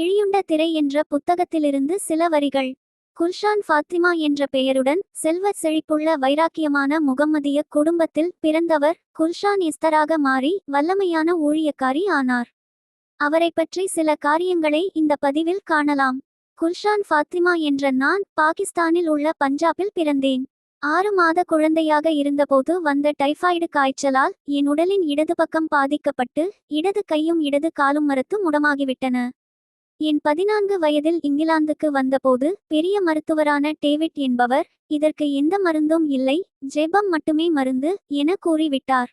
கிழியுண்ட திரை என்ற புத்தகத்திலிருந்து சில வரிகள். குல்ஷான் ஃபாத்திமா என்ற பெயருடன் செல்வ செழிப்புள்ள வைராக்கியமான முகம்மதிய குடும்பத்தில் பிறந்தவர் குல்ஷான் இஸ்தராக மாறி வல்லமையான ஊழியக்காரி ஆனார். அவரை பற்றி சில காரியங்களை இந்த பதிவில் காணலாம். குல்ஷான் ஃபாத்திமா என்ற நான் பாகிஸ்தானில் உள்ள பஞ்சாபில் பிறந்தேன். ஆறு மாத குழந்தையாக இருந்தபோது வந்த டைபாய்டு காய்ச்சலால் என் உடலின் இடது பக்கம் பாதிக்கப்பட்டு இடது கையும் இடது காலும் மரத்து முடமாகிவிட்டன. என் பதினான்கு வயதில் இங்கிலாந்துக்கு வந்தபோது பெரிய மருத்துவரான டேவிட் என்பவர் இதற்கு எந்த மருந்தும் இல்லை ஜெபம் மட்டுமே மருந்து என கூறிவிட்டார்.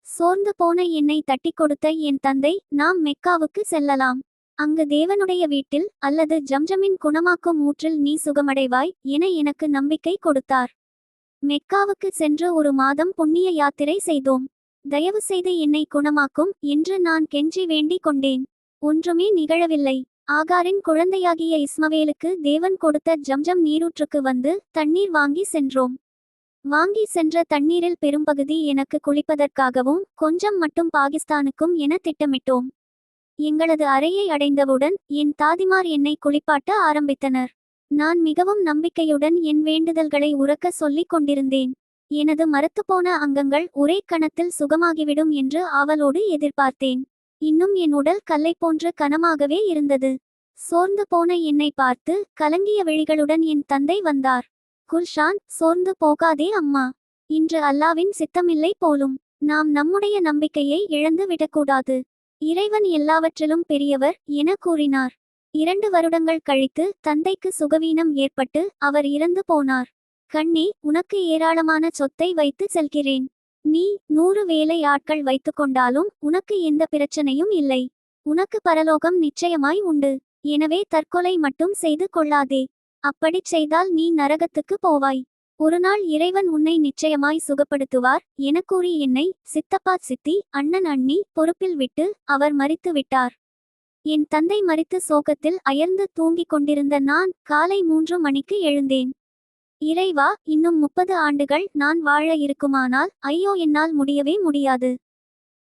சோர்ந்து போன என்னை தட்டிக் கொடுத்த என் தந்தை நாம் மெக்காவுக்கு செல்லலாம். அங்கு தேவனுடைய வீட்டில் அல்லது ஜம்ஜமின் குணமாக்கும் ஊற்றில் நீ சுகமடைவாய் என எனக்கு நம்பிக்கை கொடுத்தார். மெக்காவுக்கு சென்று ஒரு மாதம் புண்ணிய யாத்திரை செய்தோம். தயவு செய்து என்னை குணமாக்கும் என்று நான் கெஞ்சி வேண்டிக் கொண்டேன். ஒன்றுமே நிகழவில்லை. ஆகாரின் குழந்தையாகிய இஸ்மவேலுக்கு தேவன் கொடுத்த ஜம்ஜம் நீரூற்றுக்கு வந்து தண்ணீர் வாங்கி சென்றோம். வாங்கி சென்ற தண்ணீரில் பெரும்பகுதி எனக்கு குளிப்பதற்காகவும் கொஞ்சம் மட்டும் பாகிஸ்தானுக்கும் என திட்டமிட்டோம். எங்களது அறையை அடைந்தவுடன் என் தாதிமார் என்னை குளிப்பாட்ட ஆரம்பித்தனர். நான் மிகவும் நம்பிக்கையுடன் என் வேண்டுதல்களை உறக்க சொல்லிக் கொண்டிருந்தேன். எனது மரத்துப்போன அங்கங்கள் ஒரே கணத்தில் சுகமாகிவிடும் என்று ஆவலோடு எதிர்பார்த்தேன். இன்னும் என் உடல் கல்லை போன்ற கனமாகவே இருந்தது. சோர்ந்து போன என்னை பார்த்து கலங்கிய விழிகளுடன் என் தந்தை வந்தார். குல்ஷான் சோர்ந்து போகாதே அம்மா. இன்று அல்லாவின் சித்தமில்லை போலும். நாம் நம்முடைய நம்பிக்கையை இழந்து விடக்கூடாது. இறைவன் எல்லாவற்றிலும் பெரியவர் என கூறினார். இரண்டு வருடங்கள் கழித்து தந்தைக்கு சுகவீனம் ஏற்பட்டு அவர் இறந்து போனார். கண்ணி உனக்கு ஏராளமான சொத்தை வைத்து செல்கிறேன். நீ நூறு வேலை ஆட்கள் வைத்துக்கொண்டாலும் உனக்கு எந்த பிரச்சனையும் இல்லை. உனக்கு பரலோகம் நிச்சயமாய் உண்டு. எனவே தற்கொலை மட்டும் செய்து கொள்ளாதே. அப்படிச் செய்தால் நீ நரகத்துக்கு போவாய். ஒருநாள் இறைவன் உன்னை நிச்சயமாய் சுகப்படுத்துவார் என கூறி என்னை சித்தப்பா சித்தி அண்ணன் அண்ணி பொறுப்பில் விட்டு அவர் மறித்து விட்டார். என் தந்தை மறித்து சோகத்தில் அயர்ந்து தூங்கிக் கொண்டிருந்த நான் காலை மூன்று மணிக்கு எழுந்தேன். இறைவா இன்னும் முப்பது ஆண்டுகள் நான் வாழ இருக்குமானால் ஐயோ என்னால் முடியவே முடியாது.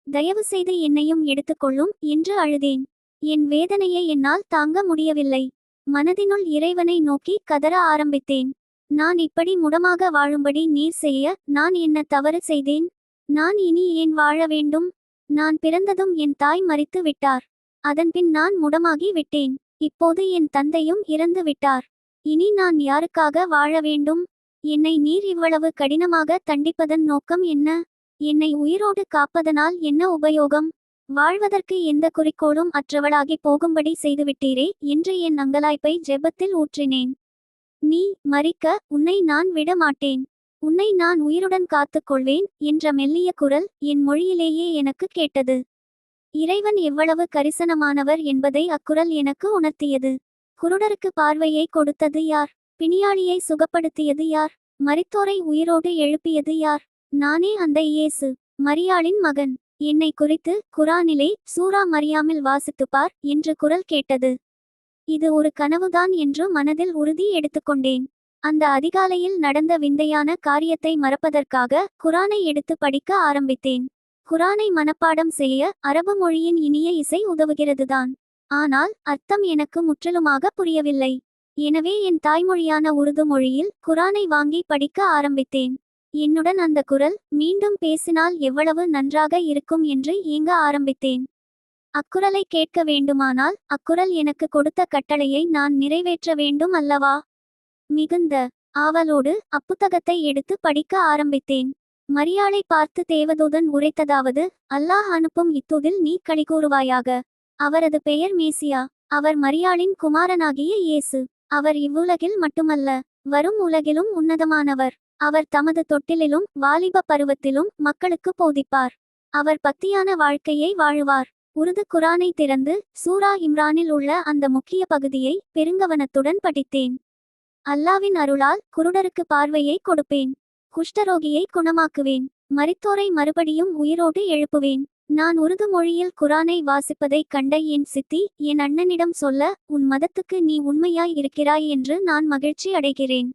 தயவு செய்து என்னையும் எடுத்துக்கொள்ளும் என்று அழுதேன். என் வேதனையை என்னால் தாங்க முடியவில்லை. மனதினுள் இறைவனை நோக்கி கதற ஆரம்பித்தேன். நான் இப்படி முடமாக வாழும்படி நீர் செய்ய நான் என்ன தவறு செய்தேன்? நான் இனி ஏன் வாழ வேண்டும்? நான் பிறந்ததும் என் தாய் மறித்து விட்டார். அதன்பின் நான் முடமாகி விட்டேன். இப்போது என் தந்தையும் இறந்து விட்டார். இனி நான் யாருக்காக வாழ வேண்டும்? என்னை நீர் இவ்வளவு கடினமாக தண்டிப்பதன் நோக்கம் என்ன? என்னை உயிரோடு காப்பதனால் என்ன உபயோகம்? வாழ்வதற்கு எந்த குறிக்கோளும் அற்றவளாகி போகும்படி செய்துவிட்டீரே என்று என் அங்கலாய்ப்பை ஜெபத்தில் ஊற்றினேன். நீ மறிக்க உன்னை நான் விட மாட்டேன். உன்னை நான் உயிருடன் காத்துக் கொள்வேன் என்ற மெல்லிய குரல் என் மொழியிலேயே எனக்கு கேட்டது. இறைவன் எவ்வளவு கரிசனமானவர் என்பதை அக்குரல் எனக்கு உணர்த்தியது. குருடருக்கு பார்வையை கொடுத்தது யார்? பிணியாளியை சுகப்படுத்தியது யார்? மரித்தோரை உயிரோடு எழுப்பியது யார்? நானே அந்த இயேசு மரியாளின் மகன். என்னை குறித்து குரானிலே சூரா மரியாமில் வாசித்துப்பார் என்று குரல் கேட்டது. இது ஒரு கனவுதான் என்று மனதில் உறுதி எடுத்துக்கொண்டேன். அந்த அதிகாலையில் நடந்த விந்தையான காரியத்தை மறப்பதற்காக குரானை எடுத்து படிக்க ஆரம்பித்தேன். குரானை மனப்பாடம் செய்ய அரபு மொழியின் இனிய இசை உதவுகிறதுதான். ஆனால் அர்த்தம் எனக்கு முற்றிலுமாக புரியவில்லை. எனவே என் தாய்மொழியான உருது மொழியில் குரானை வாங்கி படிக்க ஆரம்பித்தேன். என்னுடன் அந்த குரல் மீண்டும் பேசினால் எவ்வளவு நன்றாக இருக்கும் என்று ஏங்க ஆரம்பித்தேன். அக்குரலை கேட்க வேண்டுமானால் அக்குரல் எனக்கு கொடுத்த கட்டளையை நான் நிறைவேற்ற வேண்டும் அல்லவா? மிகுந்த ஆவலோடு அப்புத்தகத்தை எடுத்து படிக்க ஆரம்பித்தேன். மரியாளை பார்த்து தேவதூதன் உரைத்ததாவது அல்லாஹ் அனுப்பும் இத்துதில் நீ கழிகூறுவாயாக அவரது பெயர் மேசியா. அவர் மரியாளின் குமாரனாகிய இயேசு. அவர் இவ்வுலகில் மட்டுமல்ல வரும் உலகிலும் உன்னதமானவர். அவர் தமது தொட்டிலிலும் வாலிப பருவத்திலும் மக்களுக்கு போதிப்பார். அவர் பக்தியான வாழ்க்கையை வாழுவார். உருது குரானை திறந்து சூரா இம்ரானில் உள்ள அந்த முக்கிய பகுதியை பெருங்கவனத்துடன் படித்தேன். அல்லாவின் அருளால் குருடருக்கு பார்வையை கொடுப்பேன். குஷ்டரோகியை குணமாக்குவேன். மரித்தோரை மறுபடியும் உயிரோடு எழுப்புவேன். நான் உருது மொழியில் குரானை வாசிப்பதைக் கண்ட என் சித்தி என் அண்ணனிடம் சொல்ல உன் மதத்துக்கு நீ உண்மையாய் இருக்கிறாய் என்று நான் மகிழ்ச்சி அடைகிறேன்.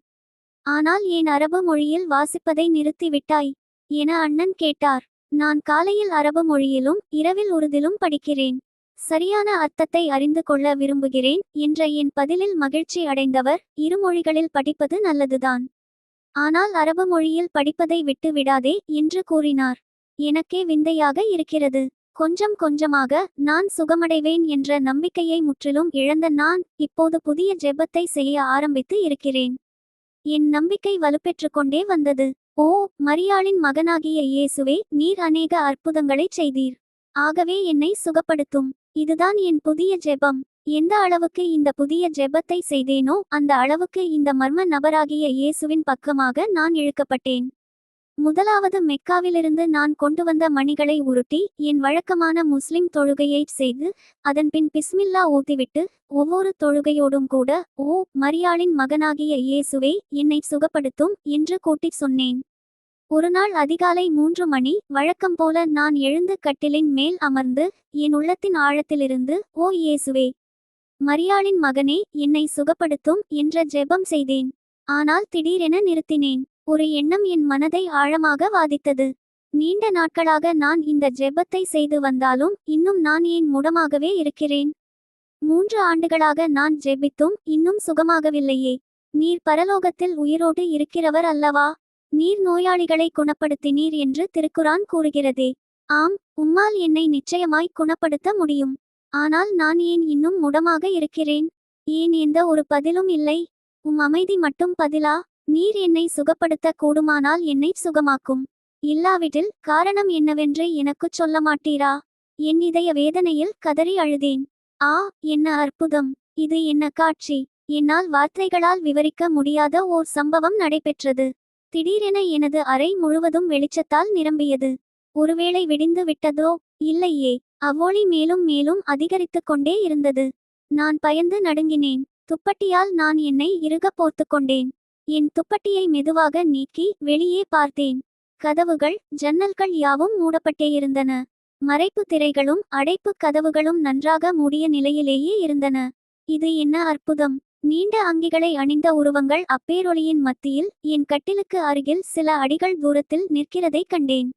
ஆனால் என் அரபு மொழியில் வாசிப்பதை நிறுத்திவிட்டாய் என அண்ணன் கேட்டார். நான் காலையில் அரபு மொழியிலும் இரவில் உருதிலும் படிக்கிறேன். சரியான அர்த்தத்தை அறிந்து கொள்ள விரும்புகிறேன் என்ற என் பதிலில் மகிழ்ச்சி அடைந்தவர் இருமொழிகளில் படிப்பது நல்லதுதான். ஆனால் அரபு மொழியில் படிப்பதை விட்டு விடாதே என்று கூறினார். எனக்கே விந்தையாக இருக்கிறது. கொஞ்சம் கொஞ்சமாக நான் சுகமடைவேன் என்ற நம்பிக்கையை முற்றிலும் இழந்த நான் இப்போது புதிய ஜெபத்தை செய்ய ஆரம்பித்து இருக்கிறேன். என் நம்பிக்கை வலுப்பெற்று கொண்டே வந்தது. ஓ மரியாளின் மகனாகிய இயேசுவே நீர் அநேக அற்புதங்களைச் செய்தீர். ஆகவே என்னை சுகப்படுத்தும். இதுதான் என் புதிய ஜெபம். எந்த அளவுக்கு இந்த புதிய ஜெபத்தை செய்தேனோ அந்த அளவுக்கு இந்த மர்ம நபராகிய இயேசுவின் பக்கமாக நான் இழுக்கப்பட்டேன். முதலாவது மெக்காவிலிருந்து நான் கொண்டு வந்த மணிகளை உருட்டி என் வழக்கமான முஸ்லிம் தொழுகையை செய்து அதன்பின் பிஸ்மில்லா ஊத்திவிட்டு ஒவ்வொரு தொழுகையோடும் கூட ஓ மரியாளின் மகனாகிய இயேசுவே என்னை சுகப்படுத்தும் என்று கூட்டிச் சொன்னேன். ஒருநாள் அதிகாலை மூன்று மணி வழக்கம் போல நான் எழுந்து கட்டிலின் மேல் அமர்ந்து என் உள்ளத்தின் ஆழத்திலிருந்து ஓ இயேசுவே மரியாளின் மகனே என்னை சுகப்படுத்தும் என்ற ஜெபம் செய்தேன். ஆனால் திடீரென நிறுத்தினேன். ஒரு எண்ணம் என் மனதை ஆழமாக வாதித்தது. நீண்ட நாட்களாக நான் இந்த ஜெபத்தை செய்து வந்தாலும் இன்னும் நான் ஏன் முடமாகவே இருக்கிறேன்? மூன்று ஆண்டுகளாக நான் ஜெபித்தும் இன்னும் சுகமாகவில்லையே. நீர் பரலோகத்தில் உயிரோடு இருக்கிறவர் அல்லவா? நீர் நோயாளிகளை குணப்படுத்தினீர் என்று திருக்குரான் கூறுகிறதே. ஆம் உம்மால் என்னை நிச்சயமாய் குணப்படுத்த முடியும். ஆனால் நான் ஏன் இன்னும் முடமாக இருக்கிறேன்? ஏன் எந்த ஒரு பதிலும் இல்லை? உம் அமைதி மட்டும் பதிலா? நீர் என்னை சுகப்படுத்த கூடுமானால் என்னை சுகமாக்கும். இல்லாவிட்டில் காரணம் என்னவென்று எனக்குச் சொல்ல மாட்டீரா? என் இதய வேதனையில் கதறி அழுதேன். ஆ என்ன அற்புதம். இது என்ன காட்சி. என்னால் வார்த்தைகளால் விவரிக்க முடியாத ஓர் சம்பவம் நடைபெற்றது. திடீரென எனது அறை முழுவதும் வெளிச்சத்தால் நிரம்பியது. ஒருவேளை விடிந்து விட்டதோ? இல்லையே. அவ்வொளி மேலும் மேலும் அதிகரித்து கொண்டே இருந்தது. நான் பயந்து நடுங்கினேன். துப்பட்டியால் நான் என்னை இறுக போர்த்துக் கொண்டேன். என் துப்பட்டியை மெதுவாக நீக்கி வெளியே பார்த்தேன். கதவுகள் ஜன்னல்கள் யாவும் மூடப்பட்டே இருந்தன. மறைப்பு திரைகளும் அடைப்பு கதவுகளும் நன்றாக மூடிய நிலையிலேயே இருந்தன. இது என்ன அற்புதம்! நீண்ட அங்கிகளை அணிந்த உருவங்கள் அப்பேரொளியின் மத்தியில் என் கட்டிலுக்கு அருகில் சில அடிகள் தூரத்தில் நிற்கிறதைக் கண்டேன்.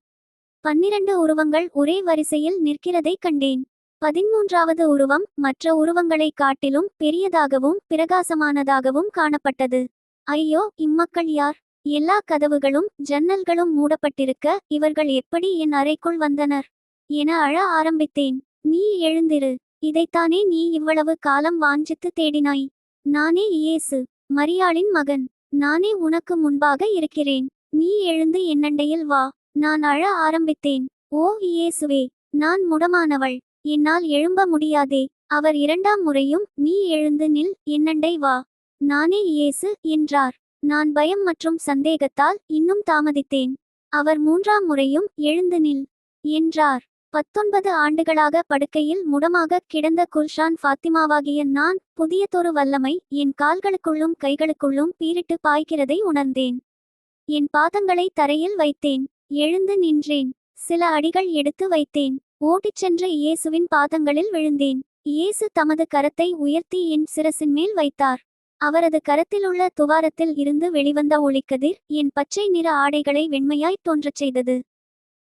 பன்னிரண்டு உருவங்கள் ஒரே வரிசையில் நிற்கிறதைக் கண்டேன். பதிமூன்றாவது உருவம் மற்ற உருவங்களைக் காட்டிலும் பெரியதாகவும் பிரகாசமானதாகவும் காணப்பட்டது. ஐயோ இம்மக்கள் யார்? எல்லா கதவுகளும் ஜன்னல்களும் மூடப்பட்டிருக்க இவர்கள் எப்படி என் அறைக்குள் வந்தனர்? என அழ ஆரம்பித்தேன். நீ எழுந்திரு. இதைத்தானே நீ இவ்வளவு காலம் வாஞ்சித்து தேடினாய். நானே இயேசு மரியாளின் மகன். நானே உனக்கு முன்பாக இருக்கிறேன். நீ எழுந்து என்னண்டையில் வா. நான் அழ ஆரம்பித்தேன். ஓ இயேசுவே நான் முடமானவள். என்னால் எழும்ப முடியாதே. அவர் இரண்டாம் முறையும் நீ எழுந்து நில் என்னண்டை வா. நானே இயேசு என்றார். நான் பயம் மற்றும் சந்தேகத்தால் இன்னும் தாமதித்தேன். அவர் மூன்றாம் முறையும் எழுந்து நில் என்றார். பத்தொன்பது ஆண்டுகளாக படுக்கையில் முடமாக கிடந்த குல்ஷான் ஃபாத்திமாவாகிய நான் புதியதொரு வல்லமை என் கால்களுக்குள்ளும் கைகளுக்குள்ளும் பீரிட்டு பாய்கிறதை உணர்ந்தேன். என் பாதங்களை தரையில் வைத்தேன். எழுந்து நின்றேன். சில அடிகள் எடுத்து வைத்தேன். ஓட்டிச் சென்ற இயேசுவின் பாதங்களில் விழுந்தேன். இயேசு தமது கரத்தை உயர்த்தி என் சிரசின் மேல் வைத்தார். அவரது கரத்திலுள்ள துவாரத்தில் இருந்து வெளிவந்த ஒளிக்கதிர் என் பச்சை நிற ஆடைகளை வெண்மையாய் தோன்றச் செய்தது.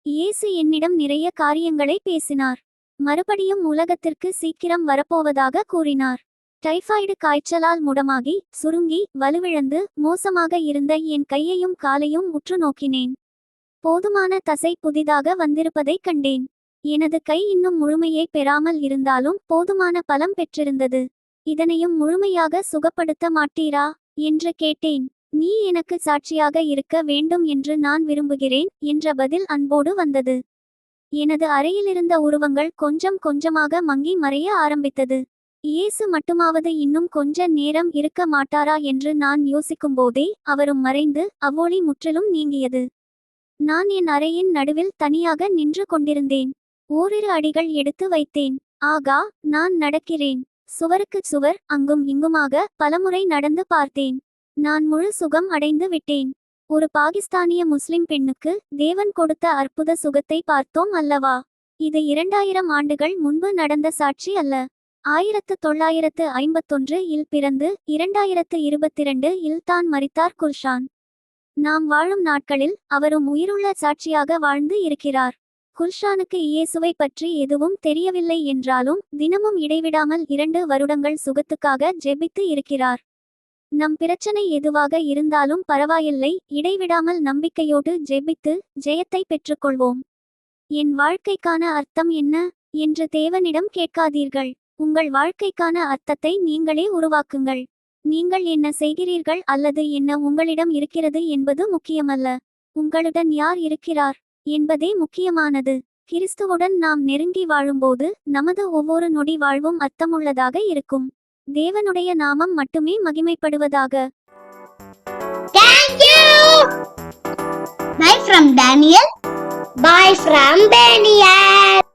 இயேசு என்னிடம் நிறைய காரியங்களை பேசினார். மறுபடியும் உலகத்திற்கு சீக்கிரம் வரப்போவதாக கூறினார். டைபாய்டு காய்ச்சலால் முடமாகி சுருங்கி வலுவிழந்து மோசமாக இருந்த என் கையையும் காலையும் உற்று நோக்கினேன். போதுமான தசை புதிதாக வந்திருப்பதைக் கண்டேன். எனது கை இன்னும் முழுமையை பெறாமல் இருந்தாலும் போதுமான பலம் பெற்றிருந்தது. இதனையும் முழுமையாக சுகப்படுத்த மாட்டீரா? என்று கேட்டேன். நீ எனக்கு சாட்சியாக இருக்க வேண்டும் என்று நான் விரும்புகிறேன் என்ற பதில் அன்போடு வந்தது. எனது அறையிலிருந்த உருவங்கள் கொஞ்சம் கொஞ்சமாக மங்கி மறைய ஆரம்பித்தது. இயேசு மட்டுமாவது இன்னும் கொஞ்ச நேரம் இருக்க மாட்டாரா என்று நான் யோசிக்கும்போதே அவரும் மறைந்து அவ்வொளி முற்றிலும் நீங்கியது. நான் என் அறையின் நடுவில் தனியாக நின்று கொண்டிருந்தேன். ஓரிரு அடிகள் எடுத்து வைத்தேன். ஆகா நான் நடக்கிறேன். சுவருக்கு சுவர் அங்கும் இங்குமாக பலமுறை நடந்து பார்த்தேன். நான் முழு சுகம் அடைந்து விட்டேன். ஒரு பாகிஸ்தானிய முஸ்லிம் பெண்ணுக்கு தேவன் கொடுத்த அற்புத சுகத்தை பார்த்தோம் அல்லவா? இது இரண்டாயிரம் ஆண்டுகள் முன்பு நடந்த சாட்சி அல்ல. ஆயிரத்து தொள்ளாயிரத்து ஐம்பத்தொன்று இல் பிறந்து இரண்டாயிரத்து இருபத்திரண்டு இல் தான் மறித்தார் குல்ஷான் நாம் வாழும் நாட்களில் அவரும் உயிருள்ள சாட்சியாக வாழ்ந்து இருக்கிறார். குல்ஷானுக்கு இயேசுவை பற்றி எதுவும் தெரியவில்லை என்றாலும் தினமும் இடைவிடாமல் இரண்டு வருடங்கள் சுகத்துக்காக ஜெபித்து இருக்கிறார். நம் பிரச்சனை எதுவாக இருந்தாலும் பரவாயில்லை இடைவிடாமல் நம்பிக்கையோடு ஜெபித்து ஜெயத்தை பெற்றுக்கொள்வோம். என் வாழ்க்கைக்கான அர்த்தம் என்ன? என்று தேவனிடம் கேட்காதீர்கள். உங்கள் வாழ்க்கைக்கான அர்த்தத்தை நீங்களே உருவாக்குங்கள். நீங்கள் என்ன செய்கிறீர்கள் அல்லது என்ன உங்களிடம் இருக்கிறது என்பது முக்கியமல்ல. உங்களுடன் யார் இருக்கிறார்? என்பதே முக்கியமானது கிறிஸ்துவுடன் நாம் நெருங்கி வாழும்போது நமது ஒவ்வொரு நொடி வாழ்வும் அர்த்தமுள்ளதாக இருக்கும் தேவனுடைய நாமம் மட்டுமே மகிமைப்படுவதாக Bye from Daniel. Bye from Daniel.